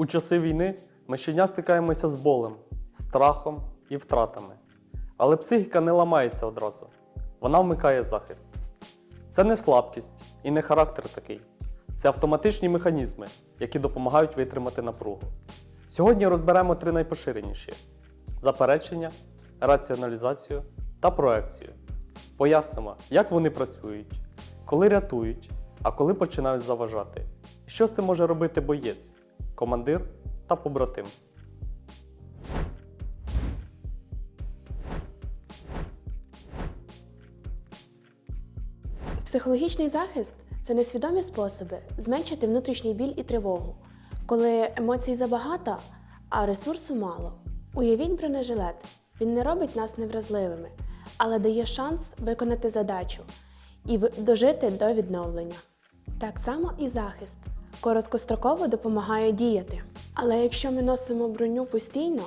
У часи війни ми щодня стикаємося з болем, страхом і втратами. Але психіка не ламається одразу. Вона вмикає захист. Це не слабкість і не характер такий. Це автоматичні механізми, які допомагають витримати напругу. Сьогодні розберемо три найпоширеніші: заперечення, раціоналізацію та проекцію. Пояснимо, як вони працюють, коли рятують, а коли починають заважати. І що цим може робити боєць, командир та побратим. Психологічний захист це несвідомі способи зменшити внутрішній біль і тривогу, коли емоцій забагато, а ресурсу мало. Уявіть бронежилет. Він не робить нас невразливими, але дає шанс виконати задачу і дожити до відновлення. Так само і захист. Короткостроково допомагає діяти. Але якщо ми носимо броню постійно,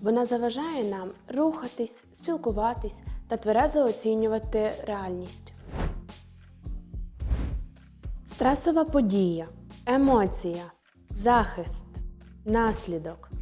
вона заважає нам рухатись, спілкуватись та тверезо оцінювати реальність. Стресова подія, емоція, захист, наслідок.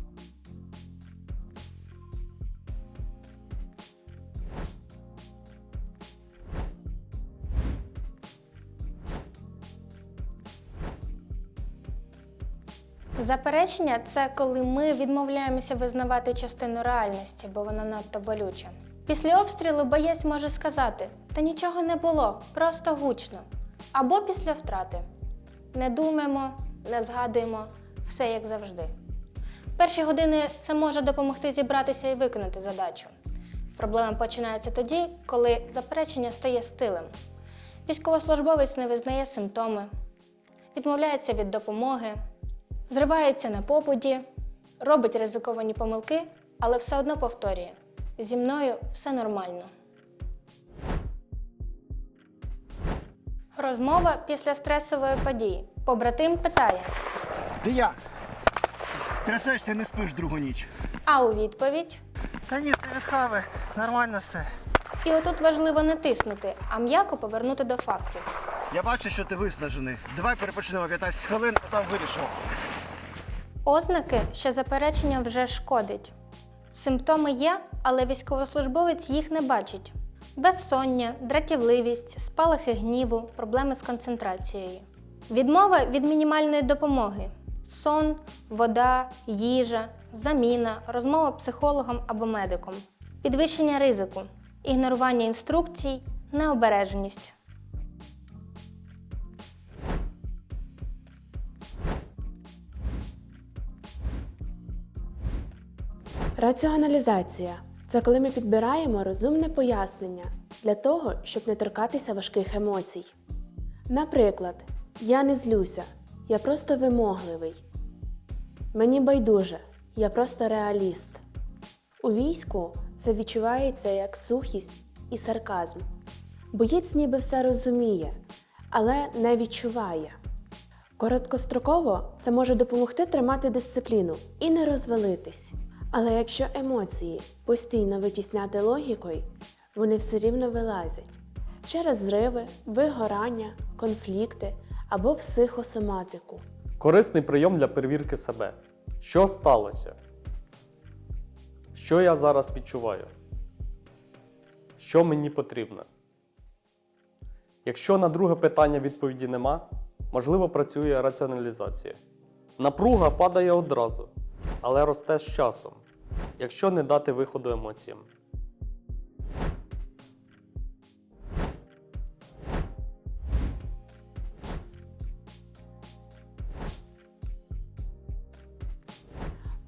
Заперечення це коли ми відмовляємося визнавати частину реальності, бо вона надто болюча. Після обстрілу боєць може сказати: та нічого не було, просто гучно. Або після втрати. Не думаємо, не згадуємо, все як завжди. Перші години це може допомогти зібратися і виконати задачу. Проблема починається тоді, коли заперечення стає стилем. Військовослужбовець не визнає симптоми, відмовляється від допомоги, зривається на попуді, робить ризиковані помилки, але все одно повторює: зі мною все нормально. Розмова після стресової події. Побратим питає, Ти як? Трясешся, не спиш другу ніч. а у відповідь. Та ні, це від хави. Нормально все. І отут важливо не тиснути, а м'яко повернути до фактів. Я бачу, що ти виснажений. Давай перепочинемо 15 хвилин, а там вирішимо. Ознаки, що заперечення вже шкодить. Симптоми є, але військовослужбовець їх не бачить. Безсоння, дратівливість, спалахи гніву, проблеми з концентрацією. Відмова від мінімальної допомоги. Сон, вода, їжа, заміна, розмова психологом або медиком. Підвищення ризику, ігнорування інструкцій, необережність. Раціоналізація це коли ми підбираємо розумне пояснення для того, щоб не торкатися важких емоцій. Наприклад, я не злюся, я просто вимогливий. Мені байдуже, я просто реаліст. У війську це відчувається як сухість і сарказм. Боєць ніби все розуміє, але не відчуває. Короткостроково це може допомогти тримати дисципліну і не розвалитись. Але якщо емоції постійно витісняти логікою, вони все рівно вилазять через зриви, вигорання, конфлікти або психосоматику. Корисний прийом для перевірки себе. Що сталося? Що я зараз відчуваю? Що мені потрібно? Якщо на друге питання відповіді нема, можливо працює раціоналізація. Напруга падає одразу, але росте з часом, якщо не дати виходу емоціям.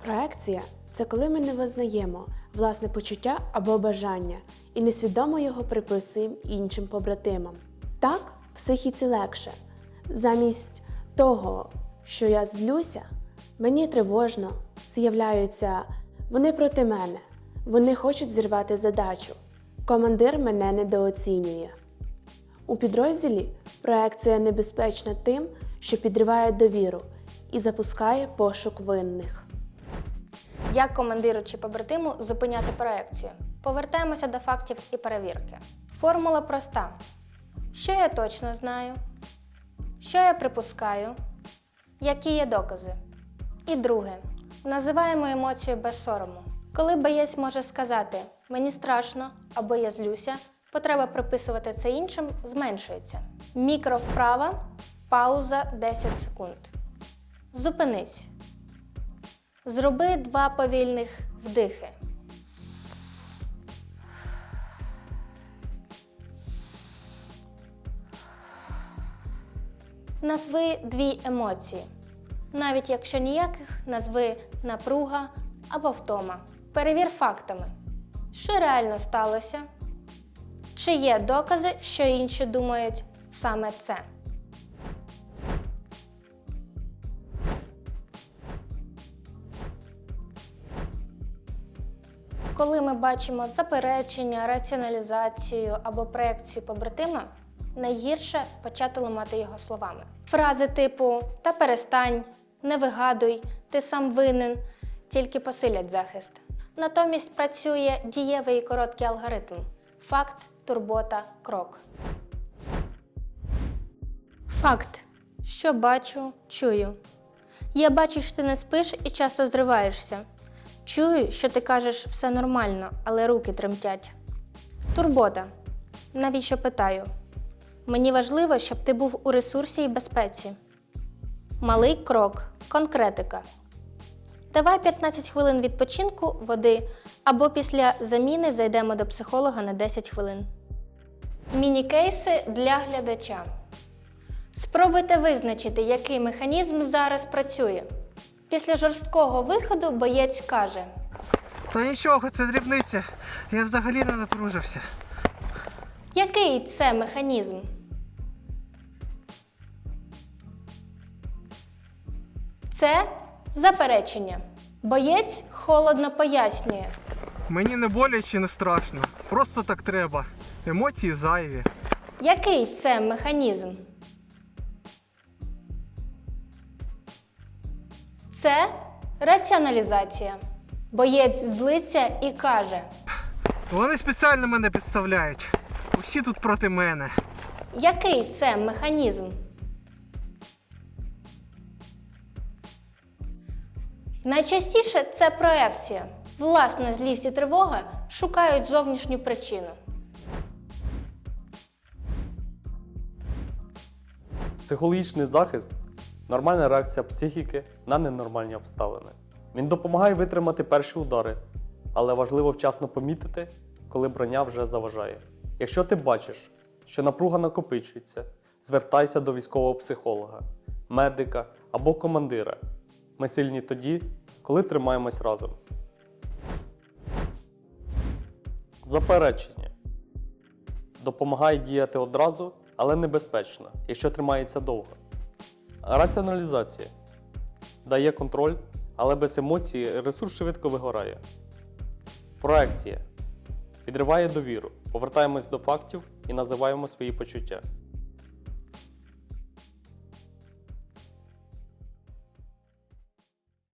Проекція це коли ми не визнаємо власне почуття або бажання і несвідомо його приписуємо іншим побратимам. Так, в психіці легше. Замість того, що я злюся, мені тривожно, з'являються вони проти мене, вони хочуть зірвати задачу. Командир мене недооцінює. У підрозділі проекція небезпечна тим, що підриває довіру і запускає пошук винних. Як командиру чи побратиму зупиняти проекцію? Повертаємося до фактів і перевірки. Формула проста: що я точно знаю, що я припускаю, які є докази. І друге. Називаємо емоцію без сорому. Коли боєць може сказати мені страшно або я злюся, потреба приписувати це іншим зменшується. Мікровправа, пауза 10 секунд. Зупинись. Зроби два повільних вдихи. Назви дві емоції. Навіть якщо ніяких, назви напруга або втома. Перевір фактами, що реально сталося, чи є докази, що інші думають саме це. Коли ми бачимо заперечення, раціоналізацію або проекцію побратима, найгірше почати ламати його словами. Фрази типу та перестань, не вигадуй, ти сам винен тільки посилять захист. Натомість працює дієвий і короткий алгоритм: факт, турбота, крок. Факт. Що бачу, чую. Я бачу, що ти не спиш і часто зриваєшся. Чую, що ти кажеш все нормально, але руки тремтять. Турбота. Навіщо питаю? Мені важливо, щоб ти був у ресурсі і безпеці. Малий крок, конкретика. Давай 15 хвилин відпочинку, води, або після заміни зайдемо до психолога на 10 хвилин. Міні-кейси для глядача. Спробуйте визначити, який механізм зараз працює. Після жорсткого виходу боєць каже: Та нічого, це дрібниця. Я взагалі не напружився. Який це механізм? Це заперечення. Боєць холодно пояснює. Мені не боляче, не страшно. Просто так треба. Емоції зайві. Який це механізм? Це раціоналізація. Боєць злиться і каже: Вони спеціально мене підставляють. Усі тут проти мене. Який це механізм? Найчастіше це проекція. Власна злість і тривога шукають зовнішню причину. Психологічний захист нормальна реакція психіки на ненормальні обставини. Він допомагає витримати перші удари, але важливо вчасно помітити, коли броня вже заважає. Якщо ти бачиш, що напруга накопичується, звертайся до військового психолога, медика або командира. Ми сильні тоді, коли тримаємось разом. Заперечення допомагає діяти одразу, але небезпечно, якщо тримається довго. Раціоналізація дає контроль, але без емоцій ресурс швидко вигорає. Проекція підриває довіру, повертаємось до фактів і називаємо свої почуття.